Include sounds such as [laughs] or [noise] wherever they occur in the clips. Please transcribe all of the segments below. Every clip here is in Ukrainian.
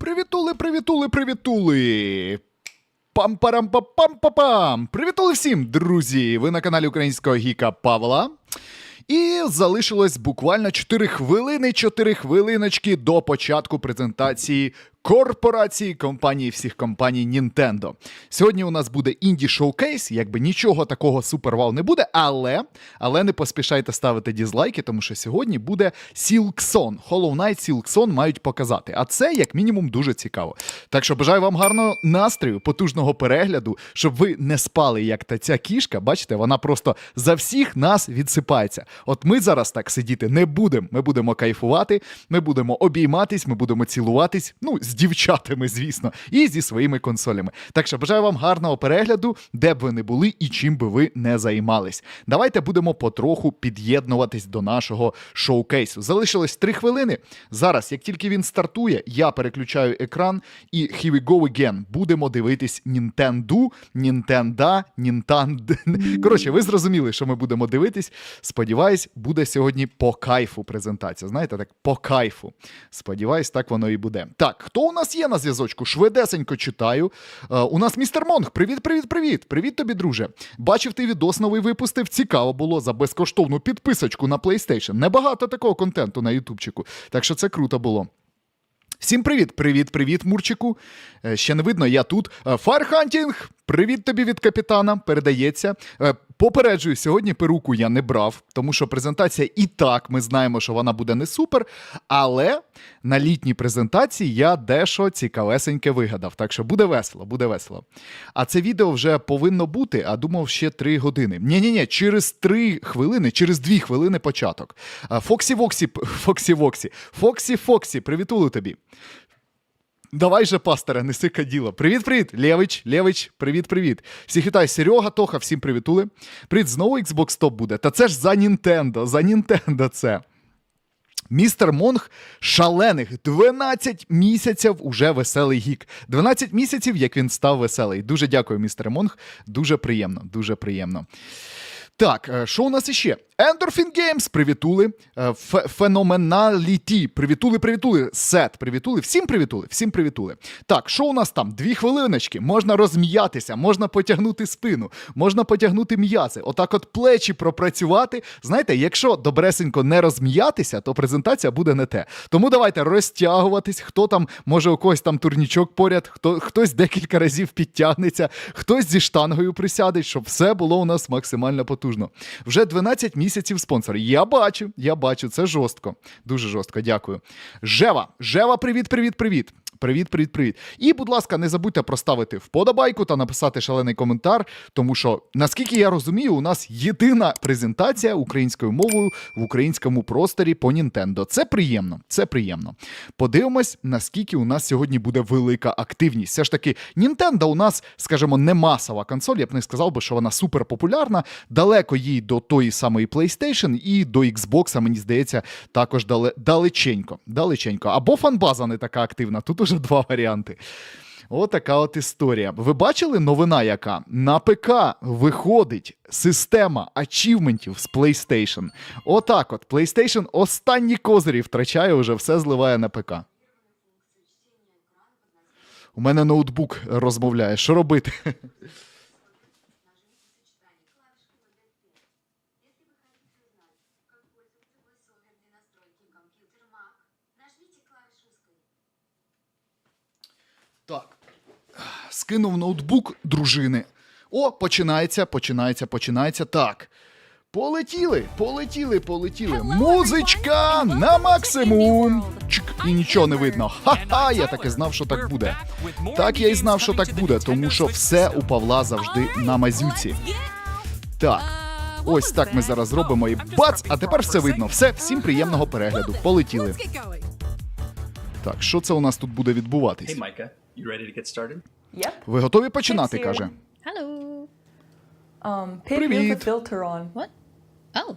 Привітули, привітули, привітули. Пам-парам-па-пам-па-пам! Привітули всім, друзі! Ви на каналі українського гіка Павла. І залишилось буквально 4 хвилини, 4 хвилиночки до початку презентації корпорації компанії всіх компаній Nintendo. Сьогодні у нас буде інді шоукейс, якби нічого такого супер-вау не буде, але, але не поспішайте ставити дізлайки, тому що сьогодні буде Silksong. Hollow Knight Silksong мають показати. А це, як мінімум, дуже цікаво. Так що бажаю вам гарного настрою, потужного перегляду, щоб ви не спали, як та ця кішка. Бачите, вона просто за всіх нас відсипається. От ми зараз так сидіти не будемо. Ми будемо кайфувати, ми будемо обійматись, ми будемо цілуватись. Ну, з дівчатами, звісно, і зі своїми консолями. Так що бажаю вам гарного перегляду, де б ви не були і чим би ви не займались. Давайте будемо потроху під'єднуватись до нашого шоукейсу. Залишилось 3 хвилини. Зараз, як тільки він стартує, я переключаю екран і here we go again. Будемо дивитись Nintendo, Nintendo, Nintendo. Коротше, ви зрозуміли, що ми будемо дивитись. Сподіваюсь, буде сьогодні по кайфу презентація. Знаєте, так по кайфу. Сподіваюсь, так воно і буде. Так, хто у нас є на зв'язочку? Швидесенько читаю. Е, у нас містер Монг. Привіт, привіт, привіт. Привіт тобі, друже. Бачив, ти відос новий випустив. Цікаво було за безкоштовну підписочку на PlayStation. Небагато такого контенту на Ютубчику. Так що це круто було. Всім привіт, привіт, привіт, Мурчику. Е, Ще не видно, я тут. Е, Фархантінг! Привіт тобі від капітана. Передається. Е, Попереджую, сьогодні перуку я не брав, тому що презентація і так ми знаємо, що вона буде не супер. Але на літній презентації я дещо цікавесеньке вигадав. Так що буде весело, буде весело. А це відео вже повинно бути, а думав ще 3 години. Ні-ні, ні через 3 хвилини, через 2 хвилини початок. Фоксі Воксі, Фоксі Воксі, Фоксі Фоксі, привітулю тобі. Давай же, пастора, неси каділо. Привіт, привіт, Лєвич, Лєвич, привіт, привіт. Всіх вітаю, Серега, Тоха, всім привітули. Привіт, знову Xbox Top буде. Та це ж за Нінтендо, за Нінтендо це. Містер Монг шалених 12 місяців уже веселий гік. 12 місяців, як він став веселий. Дуже дякую, містер Монг. Дуже приємно, дуже приємно. Так, е, що у нас іще? Endorphin Games, привітули. Е, Ф- привітули, привітули. Сет, привітули. Всім привітули, всім привітули. Так, що у нас там? Дві хвилиночки. Можна розм'ятися, можна потягнути спину, можна потягнути м'язи. Отак от плечі пропрацювати. Знаєте, якщо добресенько не розм'ятися, то презентація буде не те. Тому давайте розтягуватись. Хто там, може, у когось там турнічок поряд, хто, хтось декілька разів підтягнеться, хтось зі штангою присяде, щоб все було у нас максимально потужно. Вже 12 місяців спонсор. Я бачу, я бачу, це жорстко. Дуже жорстко, дякую. Жева, Жева, привіт, привіт, привіт. Привіт, привіт, привіт. І, будь ласка, не забудьте проставити вподобайку та написати шалений коментар, тому що, наскільки я розумію, у нас єдина презентація українською мовою в українському просторі по Нінтендо. Це приємно, це приємно. Подивимось, наскільки у нас сьогодні буде велика активність. Все ж таки, Нінтендо у нас, скажімо, не масова консоль. Я б не сказав би, що вона супер популярна. Далеко їй до тої самої PlayStation і до Xbox, мені здається, також далеченько. далеченько. Або фанбаза не така активна. Тут уже два варіанти. Отака от історія. Ви бачили новина, яка на ПК виходить система ачівментів з PlayStation. Отак от. PlayStation останні козирі втрачає вже все зливає на ПК. У мене ноутбук розмовляє. Що робити? Так. Скинув ноутбук дружини. О, починається, починається, починається. Так. Полетіли, полетіли, полетіли. Музичка на максимум. Чик, і нічого не видно. Ха-ха, я так і знав, що так буде. Так я і знав, що так буде, тому що все у Павла завжди на мазюці. Так. Ось так ми зараз зробимо і бац! А тепер все видно. Все, всім приємного перегляду. Полетіли. Так, що це у нас тут буде відбуватись? Hey, Micah, you ready to get started? Yep. Ви готові починати? Thanks, каже. Hello. Um, pick Привіт. the filter on. What? Oh.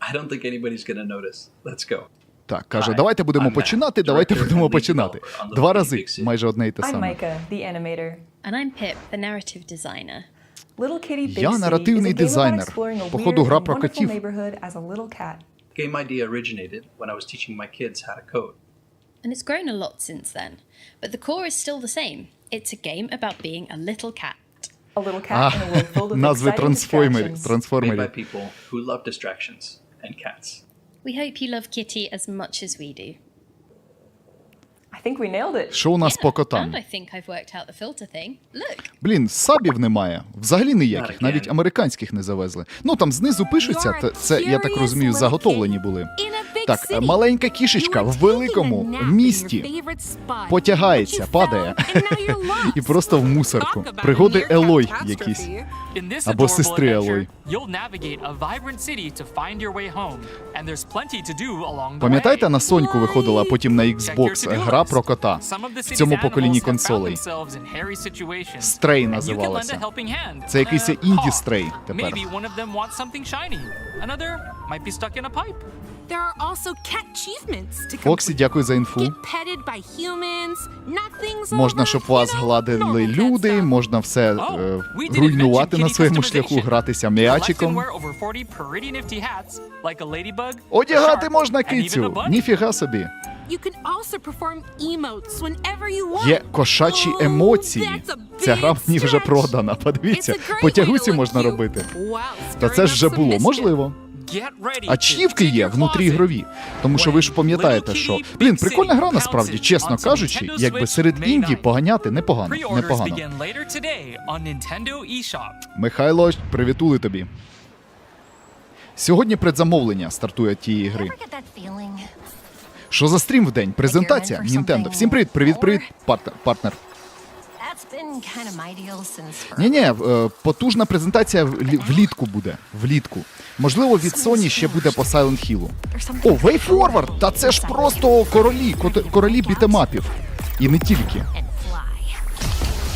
I don't think anybody's gonna notice. Let's go. Так, каже, Hi, давайте будемо I'm Matt, починати, давайте director будемо lead починати. developer on the Два рази, City. майже одне і те I'm саме. Micah, the animator. And I'm Pip, the narrative designer. Little Kitty Big Я City наративний is a game about дизайнер. exploring a Походу, weird гра and про wonderful котів. neighborhood as a little cat. Game idea originated when I was teaching my kids how to code. and it's grown a lot since then. But the core is still the same. It's a game about being a little cat. A little cat in a world filled with Назви exciting трансформерів. Made by трансформерів. people who love distractions and cats. We hope you love Kitty as much as we do. I think we nailed it. Що у нас по котам? And I think I've worked out the filter thing. Look, Блін, сабів немає. Взагалі ніяких, навіть американських не завезли. Ну там знизу та- це, я так розумію, заготовлені були. in a Так, маленька кішечка в великому місті потягається, падає і просто в мусорку. Пригоди Елой якісь. Або сестри Елой. Пам'ятаєте, на Соньку виходила потім на Xbox гра про кота в цьому поколінні консолей. Стрей називалася. Це якийсь Uh, інді стрей тепер. There are also cat achievements to Фоксі, дякую за інфу. Можна, over, щоб вас гладили люди, можна все Oh, е, руйнувати на своєму шляху, гратися м'ячиком. wear over 40 pretty nifty hats, like a ladybug, a Одягати можна and even a кицю. Ніфіга собі. Є кошачі Oh, емоції. Ця гра мені вже продана. Подивіться, It's a great по way to тягуці look можна робити. Та це ж вже було, можливо. Ачівки є your внутрі closet. ігрові. Тому що ви ж пам'ятаєте, що блін, прикольна гра насправді, чесно кажучи, якби серед інді поганяти непогано. Непогано. Михайло, привітули тобі. Сьогодні предзамовлення стартує тієї гри. Що за стрім в день? Презентація something Всім привіт, привіт, привіт, партнер. партнер. Ні, ні, потужна презентація влітку буде. Влітку. Можливо, від Sony ще буде по Silent Hill. О, Way Forward! Та це ж просто королі, королі бітемапів. І не тільки.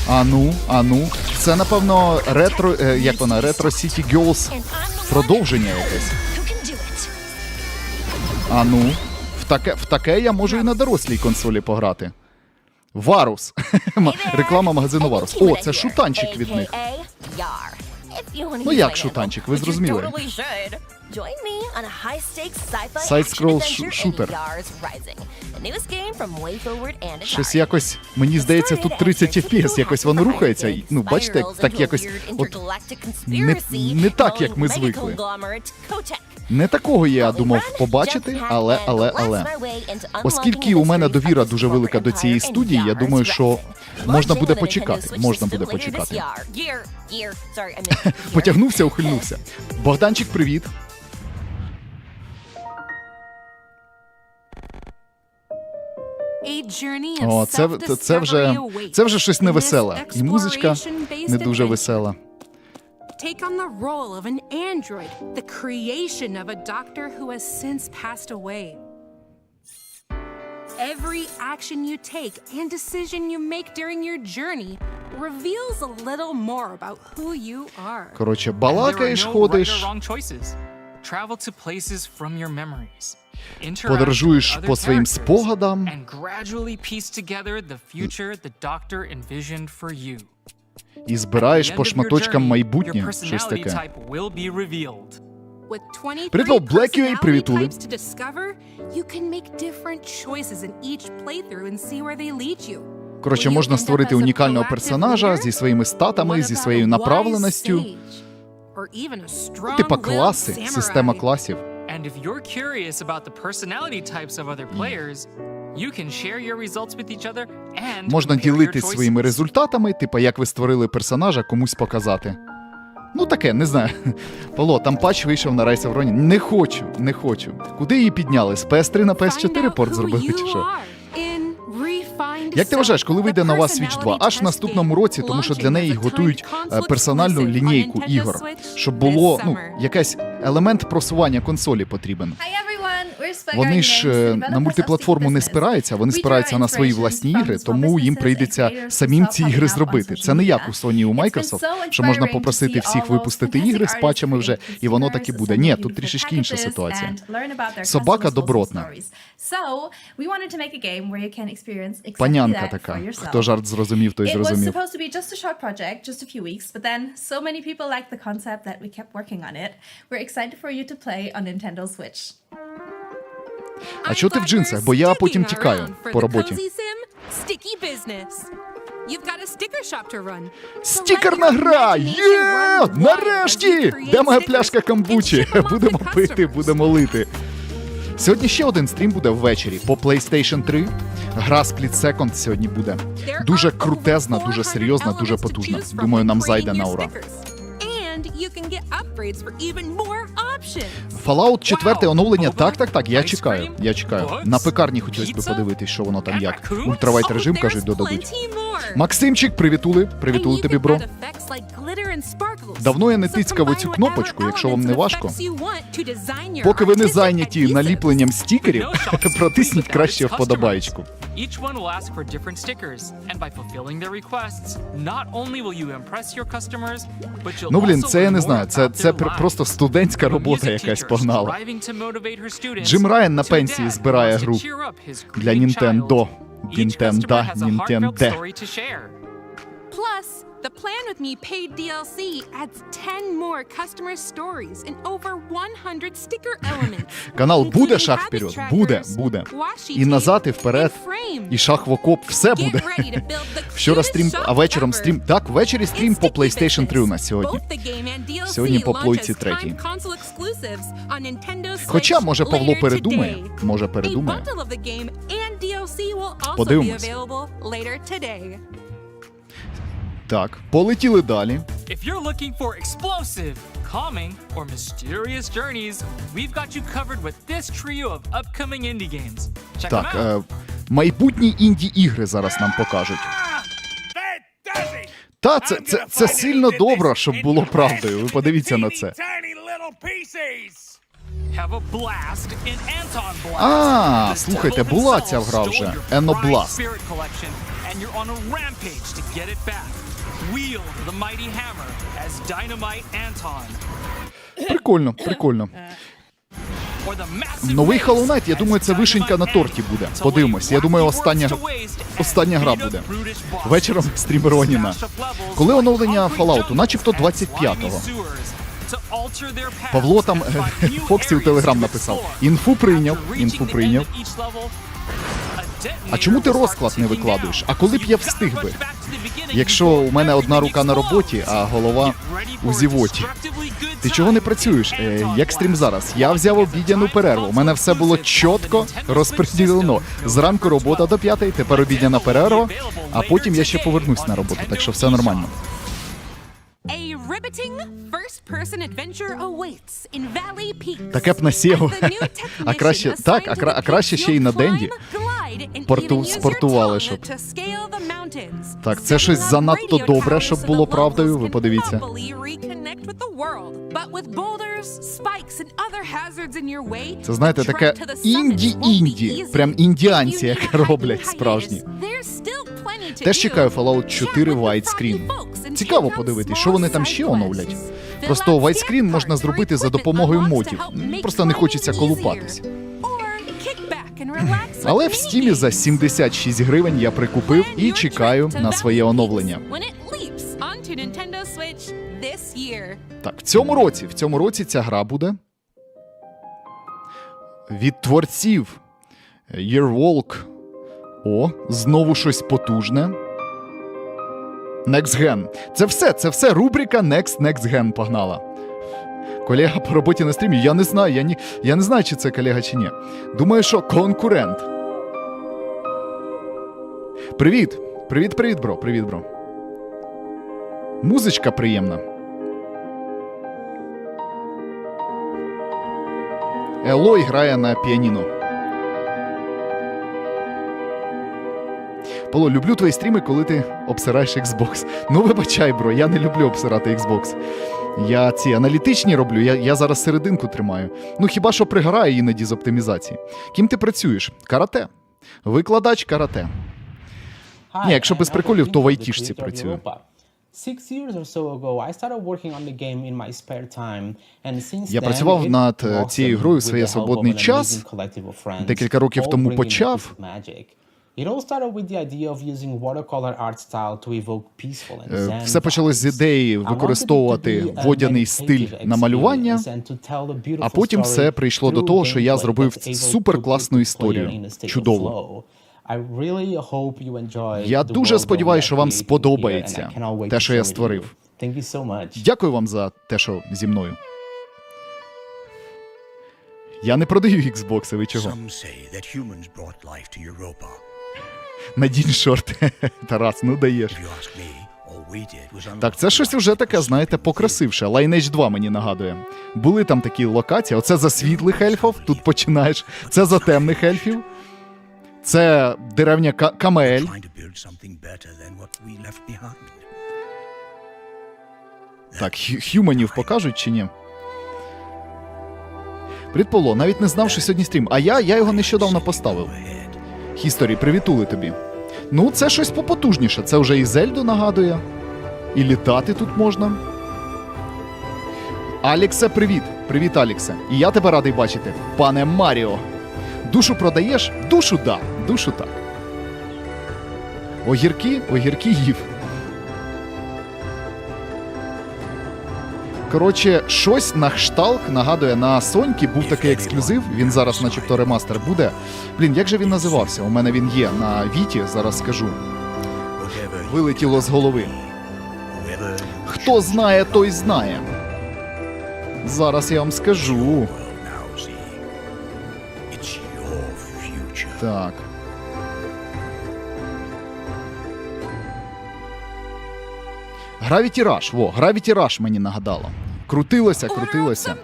Ану, ану. Це, напевно, ретро, е, як вона, Retro City Girls продовження якесь. Ану. В таке, в таке я можу і на дорослій консолі пограти. Варус. Реклама магазину Варус. О, це шутанчик від них. Ну як шутанчик, ви зрозуміли. Join me on a high-stakes sci-fi Side-scroll action adventure in Yars Rising, the newest game from WayForward and Atari. Щось якось, мені здається, тут 30 FPS, якось воно рухається. і, Ну, бачите, як- так якось. От, не- не так, як ми звикли. не такого я думав побачити, але, але, але. Оскільки у мене довіра дуже велика до цієї студії, я думаю, що можна буде почекати. Можна буде почекати. [laughs] Потягнувся, ухильнувся. Богданчик, привіт. О, це, це, це, вже, це вже щось невеселе. І музичка не дуже весела. Take on the role of an android, the creation of a doctor who has since passed away. Every action you take and decision you make during your journey reveals a little more about who you are. Коротше, And there are балакаєш, ходиш, right or wrong choices. Travel to places from your memories. Interact подорожуєш with other по своїм characters, спогадам. And gradually piece together the future the doctor envisioned for you. і збираєш по шматочкам майбутнє. Щось таке. type will be revealed. With 23 Привіт, Black UA, привітули. Коротше, можна створити унікального персонажа зі своїми статами, зі своєю направленістю. Типа класи, система класів. And if you're curious about the personality types of other players, you can share your results with each other and Можна ділитись своїми choices. результатами, типа як ви створили персонажа, комусь показати. Ну таке, не знаю. Павло, там патч вийшов на Rise of Ronin. Не хочу, не хочу. Куди її підняли? З PS3 на Find PS4 out порт зробили you чи що? Як ти вважаєш, коли вийде нова Switch 2? Аж в наступному році, тому що для неї готують е, персональну лінійку ігор, щоб було ну якийсь елемент просування консолі потрібен. Hi everyone, we're Spike Вони ж е, на мультиплатформу не спираються, вони спираються на свої власні ігри, тому їм прийдеться самим ці ігри зробити. Це не як у Sony і у Microsoft, so що можна попросити всіх випустити ігри з патчами вже, і воно stickers, таки буде. Ні, тут трішечки інша ситуація. Собака добротна. Панянка така. Хто жарт зрозумів, той зрозумів. We're excited for you to play on Nintendo Switch. А чого ти в джинсах? Бо я потім тікаю по роботі. Стікерна гра! Є! Нарешті! Де моя пляшка камбучі? Будемо пити, будемо лити. Сьогодні ще один стрім буде ввечері по PlayStation 3. Гра Split Second сьогодні буде. Дуже крутезна, дуже серйозна, дуже потужна. Думаю, нам зайде на ура. Fallout 4 оновлення. Так, так, так. Я чекаю. Я чекаю. На пекарні хотілося б подивитись, що воно там як. Ультравайт режим кажуть, додадуть. Максимчик, привітули. Привітули тобі, бро. Давно я не тицькав оцю кнопочку, якщо вам не важко. Поки ви не зайняті наліпленням стікерів, протисніть краще вподобаєчку. Each one will ask for different stickers, and by fulfilling their requests, not only will you impress your customers, but you'll Ну, блін, це я не знаю. Це, це просто студентська робота якась погнала. Джим Райан на пенсії збирає гру для grieving Nintendo. child. Plus, the Plan With Me paid DLC adds 10 more customer stories and over 100 sticker elements. Канал буде шаг вперед. Буде, буде. І назад, і вперед, і шах в окоп, все буде. Вчора стрім, а вечором стрім. Так, ввечері стрім по PlayStation 3 у нас сьогодні. Сьогодні по плойці третій. Хоча, може, Павло передумає. Може, передумає. bundle Так, полетіли далі. If you're looking for explosive, calming, or mysterious journeys, we've got you covered with this trio of upcoming indie games. Check them Так, out. е, майбутні інді ігри зараз нам покажуть. Та це, це, це сильно добре, щоб було правдою. Ви подивіться на це. Have a blast in Anton Blast. А, The слухайте, devil була himself ця гра stole вже. your Енно prized Blast. Spirit collection, and you're on a rampage to get it back. Wield the mighty hammer as Dynamite Anton. Прикольно, прикольно. Новий Hollow Knight, я думаю, це вишенька на торті буде. Подивимось. Я думаю, остання, остання гра буде. Вечором стрім Роніна. Коли оновлення Fallout? Начебто and 25-го. slimy sewers to alter their paths Павло там е, Фоксі у Телеграм написав. Інфу прийняв, інфу прийняв. А чому ти розклад не викладуєш? А коли б я встиг би? Якщо у мене одна рука на роботі, а голова у зівоті. Ти чого не працюєш? Е, Як стрім зараз? Я взяв обідяну перерву. У мене все було чітко розподілено. Зранку робота до п'ятої, тепер обідяна перерва, а потім я ще повернусь на роботу, так що все нормально. Таке б на new А краще- так, а кра- а краще ще й на Денді. Порту- спортували, щоб. Так, це щось занадто добре, щоб було правдою, ви подивіться. Це, знаєте, таке інді-інді. Прям індіанці, як роблять справжні. Теж чекаю Fallout 4 Chat with the widescreen. Цікаво подивитись, що вони там ще оновлять. Просто stamp можна зробити за допомогою модів. Просто не хочеться колупатись. Але в стімі за minigames. 76 гривень я прикупив і чекаю на своє оновлення. Так, в цьому році, в цьому році ця гра буде від творців Yearwalk. О, знову щось потужне. Next Gen. Це все, це все рубрика Next Next Gen погнала. Колега по роботі на стрімі, я не знаю, я, ні, я не знаю, чи це колега чи ні. Думаю, що конкурент. Привіт! Привіт, привіт, бро. Привіт, бро. Музичка приємна. Елой грає на піаніно. Поло, люблю твої стріми, коли ти обсираєш Xbox. Ну, вибачай, бро, я не люблю обсирати Xbox. Я ці аналітичні роблю, я, я зараз серединку тримаю. Ну хіба що пригораю іноді з оптимізації. Ким ти працюєш? Карате. Викладач карате. Ні, якщо без приколів, то в айтішці працюю. Я працював над, е, цією грою в своє свободний час. Декілька років тому почав. It all started with the idea of using watercolor art style to evoke peaceful and Е, zen Все почалось з ідеї використовувати водяний стиль на малювання, а потім все прийшло до того, що я зробив суперкласну історію. Чудово. enjoy Я дуже сподіваюся, що вам сподобається and I cannot wait те, to що я створив. Thank you so much. Дякую вам за те, що зі мною. Я не продаю Xbox, ви чого? Надінь шорти. [laughs] Тарас, ну даєш. Так, це щось уже таке, знаєте, покрасивше. Lineage 2 мені нагадує. Були там такі локації. Оце за світлих ельфів, тут починаєш. Це за темних ельфів. Це деревня Ка- Камель. Так, хю- хюманів покажуть чи ні? Павло, навіть не знав, що сьогодні стрім. А я, я його нещодавно поставив. Хісторі, привітули тобі. Ну, це щось попотужніше. Це вже і Зельду нагадує. І літати тут можна. Аліксе, привіт. Привіт, Аліксе. І я тебе радий бачити. Пане Маріо. Душу продаєш? Душу да. Душу так. Огірки? Огірки їв. Коротше, щось на кшталт нагадує на Соньки був такий ексклюзив. Він зараз, начебто, ремастер буде. Блін, як же він називався? У мене він є на Віті, зараз скажу. Вилетіло з голови. Хто знає, той знає. Зараз я вам скажу. Так. Gravity Rush, во, Gravity Rush мені нагадало. Крутилося, крутилося.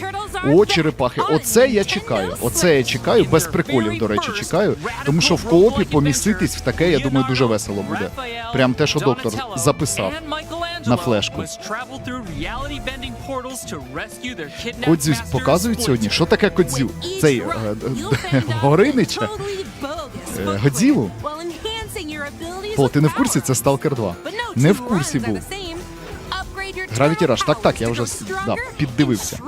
Turtles are О, черепахи, оце я чекаю. Оце я чекаю, без приколів, до речі, чекаю. Тому що в коопі поміститись в таке, я думаю, дуже весело буде. Прям те, що доктор записав на флешку. Кодзю показують сьогодні. Що таке кодзю? Цей е, Горинича? Е, Годзілу? О, ти не в курсі? Це Stalker 2. Не в курсі був. Turtle Rush. Так, так, я вже да, піддивився.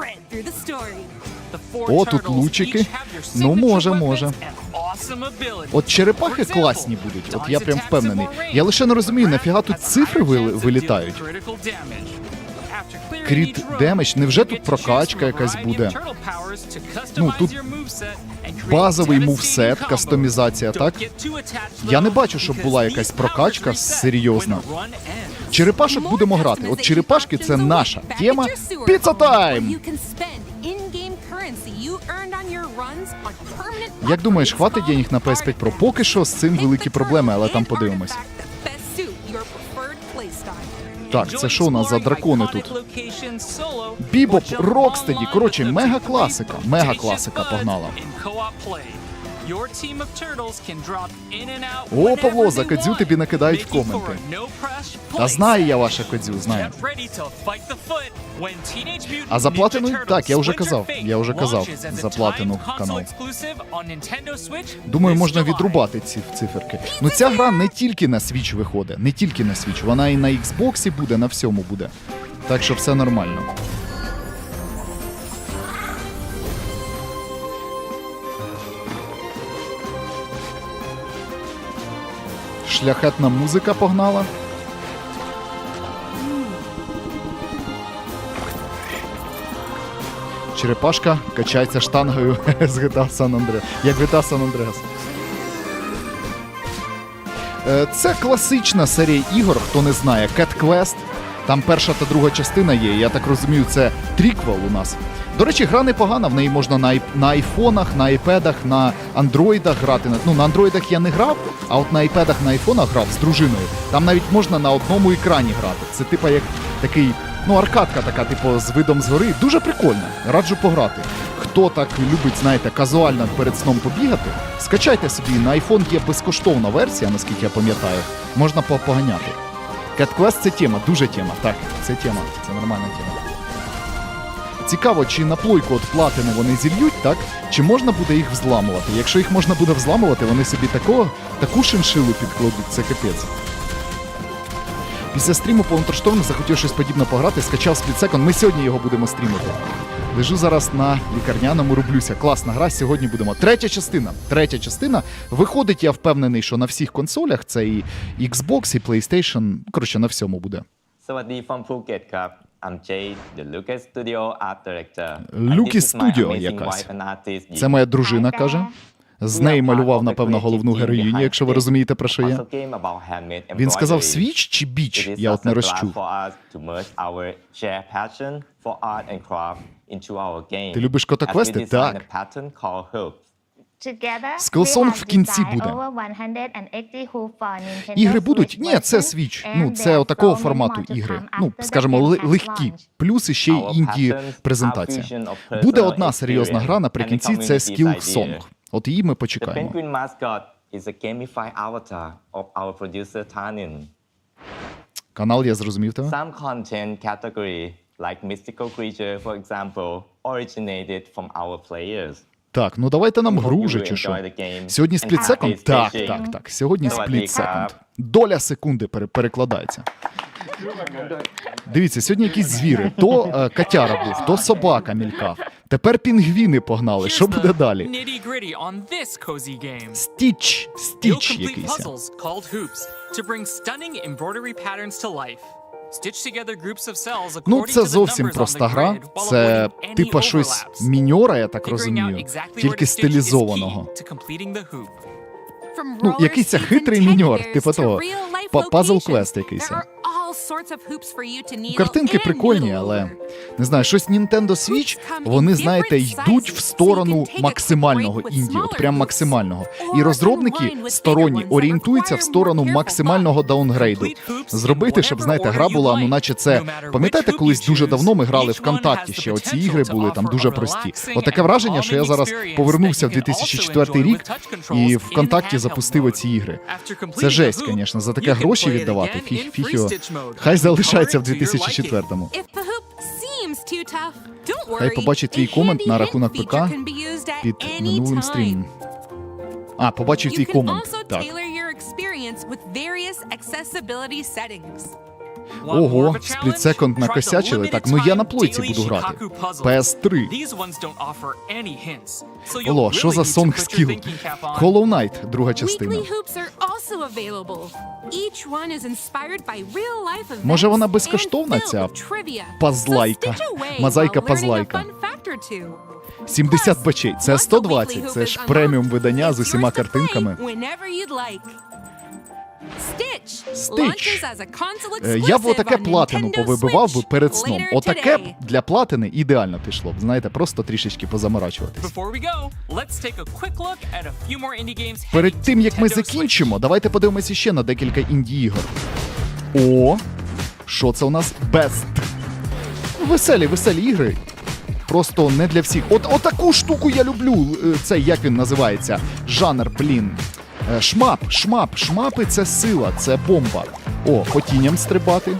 О, тут лучики. Ну, може, може. От черепахи класні будуть, от я прям впевнений. Я лише не розумію, нафіга тут цифри вилітають. Кріт демедж, невже тут прокачка якась буде? Ну, тут базовий мувсет, кастомізація, так? Я не бачу, щоб була якась прокачка серйозна. Черепашок будемо грати. От черепашки це наша тема. Піца тайм! Як думаєш, хватить денег на PS5 Pro? Поки що з цим великі проблеми, але там подивимось. Так, це що у нас за дракони тут? Бібоп, Рокстеді, коротше, мега класика, мега класика погнала. О, Павло, за кодзю тобі накидають в коменти. Та знаю я ваша кодзю, знаю. А за платину? Так, я вже казав, я вже казав за платину канал. Думаю, можна відрубати ці циферки. Ну ця гра не тільки на Switch виходить, не тільки на Switch, вона і на Xbox буде, на всьому буде. Так що все нормально. Шляхетна музика погнала. Черепашка качається штангою з GTA San Andreas. Як GTA San Andreas. Це класична серія ігор, хто не знає, Cat Quest. Там перша та друга частина є. Я так розумію, це тріквел у нас. До речі, гра непогана, в неї можна на, на айфонах, на айпедах, на андроїдах грати. Ну, на андроїдах я не грав, а от на айпедах, на айфонах грав з дружиною. Там навіть можна на одному екрані грати. Це типа як такий, ну, аркадка така, типу, з видом згори. Дуже прикольно. Раджу пограти. Хто так любить, знаєте, казуально перед сном побігати, скачайте собі на iPhone є безкоштовна версія, наскільки я пам'ятаю, можна по- поганяти. Cat це тема, дуже тема. Так, це тема, це нормальна тема. Цікаво, чи на плойку от платину вони зільють, так? Чи можна буде їх взламувати? Якщо їх можна буде взламувати, вони собі такого, таку шиншилу підкладуть, це капець. Після стріму по захотів щось подібне пограти, скачав Second, Ми сьогодні його будемо стрімити. Лежу зараз на лікарняному рублюся. Класна гра. Сьогодні будемо. Третя частина. Третя частина. Виходить, я впевнений, що на всіх консолях це і Xbox, і PlayStation. Коротше, на всьому буде. Люкі Студіо якась. Це моя дружина каже. З неї малював, напевно, головну героїню, якщо ви розумієте, про що я. Він сказав свіч чи біч? Я от не розчув. Ти любиш котоквести? Так. Скилсонг в кінці буде. Ігри будуть? Ні, це свіч. Ну, це отакого формату ігри. Ну, скажімо, легкі. Плюс іще й інді презентація. Буде одна серйозна гра наприкінці, це Skillsong. От її ми почекаємо. penguin mascot is a gamified avatar of our producer Tanin. Канал я зрозумів тебе. Like mystical creature, for example, originated from our players. Так, ну давайте нам Hope гру вже чи що. Сьогодні спліт секунд? Так, так, так. Сьогодні спліт секунд. Доля секунди пере- перекладається. Дивіться, сьогодні якісь звіри. То е, котяра був, то собака мількав. Тепер пінгвіни погнали. Що буде далі? Nitty gritty on this cozy game. Стіч, You'll стіч complete якийсь. puzzles called hoops to bring stunning embroidery patterns to life. Ну, це зовсім проста гра. Це типа щось міньора, я так розумію. Тільки стилізованого. Ну, якийсь хитрий міньор, типу того. пазл квест якийсь. Картинки прикольні, але не знаю, щось Nintendo Switch, вони, знаєте, йдуть в сторону максимального інді, от прям максимального. І розробники сторонні орієнтуються в сторону максимального даунгрейду. Зробити, щоб знаєте, гра була, ну наче це. Пам'ятаєте, колись дуже давно ми грали ВКонтакті, ще оці ігри були там дуже прості. От таке враження, що я зараз повернувся в 2004 рік і ВКонтакті запустив оці ігри. Це жесть, звісно, за таке гроші віддавати. Його. Хай залишається в 2004-му. If the hoop seems too tough, don't Хай побачить твій комент на рахунок ПК під минулим стрімом. А, побачив твій комент. Так. Ого, of a спліт challenge? секунд Try the накосячили. Так, ну я на плойці буду грати. Shikaku puzzles. PS3. These ones don't offer any hints. So you'll Оло, що за сонг скіл? Hollow Knight, друга частина. Може, вона безкоштовна, ця пазлайка? Мозаїка a пазлайка. fun fact or two. 70 бачей. Це Once a 120. weekly Це ж преміум видання з усіма картинками. Whenever. Stitch Stitch. as a console Е, Я б отаке платину повибивав би перед сном. Отаке б для платини ідеально пішло б. Знаєте, просто трішечки позаморачуватись. Перед тим як ми закінчимо, давайте подивимося ще на декілька інді ігор. О, що це у нас? Best. Веселі, веселі ігри. Просто не для всіх. От отаку штуку я люблю. Е, Це як він називається? Жанр, блін. Е, Шмап, шмап, шмапи це сила, це бомба. О, по тіням стрибати.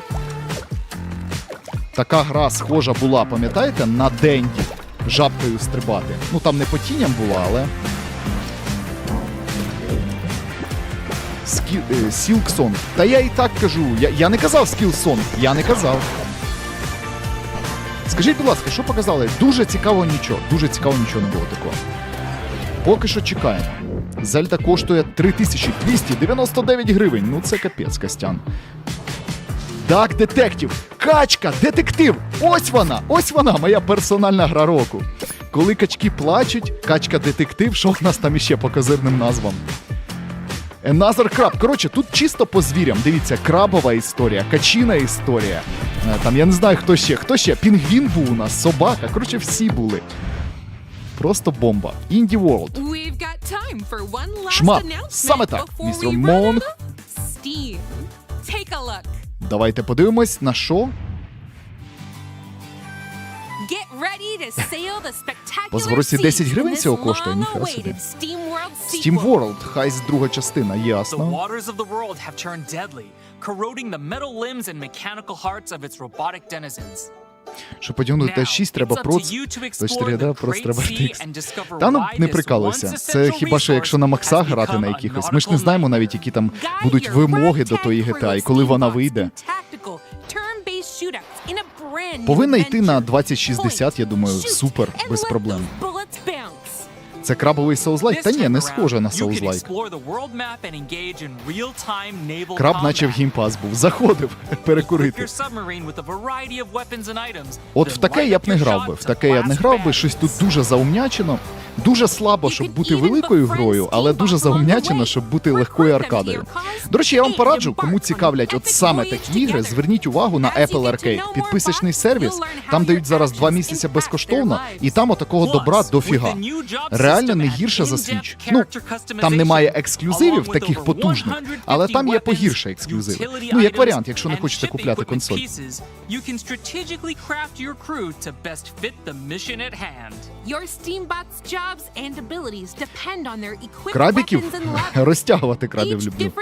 Така гра схожа була, пам'ятаєте, на Денді. Жабкою стрибати. Ну там не по тіням була, але. Скі... е, Сілксон. Та я і так кажу. Я, я не казав Скілсон. Я не казав. Скажіть, будь ласка, що показали? Дуже цікаво нічого. Дуже цікаво нічого не було такого. Поки що чекаємо. Зельда коштує 3299 гривень. Ну це капець, Костян. Так, детектив. Качка, детектив. Ось вона, ось вона, моя персональна гра року. Коли качки плачуть, качка детектив, що в нас там іще по козирним назвам. Another Crab. Коротше, тут чисто по звірям. Дивіться, крабова історія, качина історія. Е, Там я не знаю, хто ще. Хто ще? Пінгвін був у нас, собака. Коротше, всі були. Просто бомба. One last Шмат. Саме так, містер Монг. Давайте подивимось на що. Get ready to sail the spectacular По зворості 10 гривень цього коштує, ніхера собі. Steam World. World, Хайс друга частина, The ясно. waters of the world have turned deadly, corroding the metal limbs and mechanical hearts of its robotic denizens. Щоб потягнути Now, Т6, треба проц. you to До explore 4 the да, проц треба RTX. Та ну не прикалуйся. Це хіба що якщо на максах has грати на якихось. Ми ж не знаємо навіть, які там будуть вимоги до тої GTA, і коли вона вийде. Повинна йти на adventure. 2060, я думаю, супер, без проблем. Це крабовий соузлайк? Та ні, не схоже на соузлайк. Краб наче в геймпас був. Заходив перекурити. От в таке я б не грав би. В таке я б не грав би. Щось тут дуже заумнячено. Дуже слабо, щоб бути великою грою, але дуже заумнячено, щоб бути легкою аркадою. До речі, я вам пораджу, кому цікавлять от саме такі ігри, зверніть увагу на Apple Arcade. Підписочний сервіс. Там дають зараз два місяці безкоштовно, і там отакого добра дофіга. Реально не гірше за Switch. Ну, там немає ексклюзивів таких потужних, але там є погірше ексклюзиви. Ну, як варіант, якщо не хочете купляти консоль. Your Steambot's jobs Крабіків [laughs] розтягувати крадів Each люблю.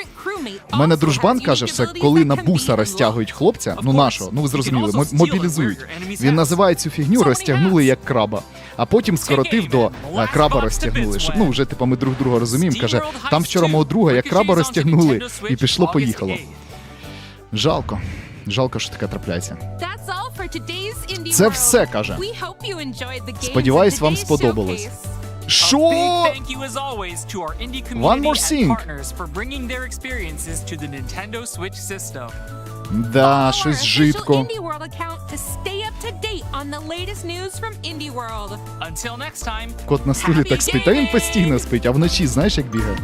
У мене дружбан каже, все, коли на буса розтягують хлопця. Ну нашого, ну ви зрозуміли, мобілізують. Він називає цю фігню розтягнули як краба. А потім скоротив до е, краба розтягнули. Щоб, ну вже типу ми друг друга розуміємо. Каже, там вчора мого друга як краба розтягнули, і пішло поїхало. Жалко. Жалко, що таке трапляється. Це все, каже. Сподіваюсь, вам сподобалось. Що? One more thing. Да, щось жидко. Кот на стулі так спить, а він постійно спить, а вночі знаєш, як бігає.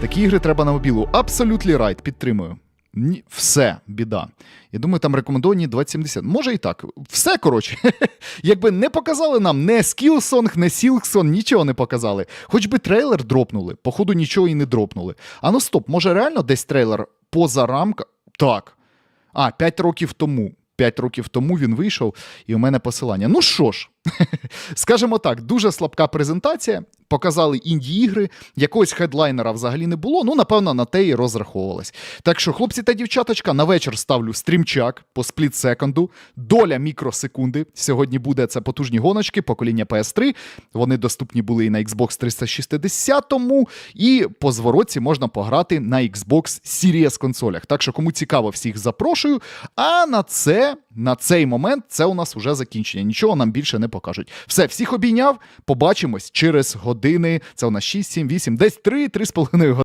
Такі ігри треба на мобілу. Абсолютно райт, підтримую. Все, біда. Я думаю, там рекомендовані 2070. Може і так. Все, коротше. [laughs] Якби не показали нам не Skillsong, не Silksong, нічого не показали. Хоч би трейлер дропнули. Походу, нічого і не дропнули. А ну стоп, може реально десь трейлер поза рамка? Так. А, 5 років тому. 5 років тому він вийшов, і у мене посилання. Ну що ж, [laughs] скажімо так, дуже слабка презентація. Показали інді-ігри, якогось хедлайнера взагалі не було. Ну, напевно, на те і розраховувалось. Так що, хлопці та дівчаточка, на вечір ставлю стрімчак по спліт-секунду, доля мікросекунди. Сьогодні буде це потужні гоночки, покоління PS3. Вони доступні були і на Xbox 360, і по зворотці можна пограти на Xbox Series консолях. Так що, кому цікаво, всіх запрошую. А на це, на цей момент, це у нас вже закінчення. Нічого нам більше не покажуть. Все, всіх обійняв. Побачимось через години. Це у нас 6, 7, 8, десь 3, 3,5 години.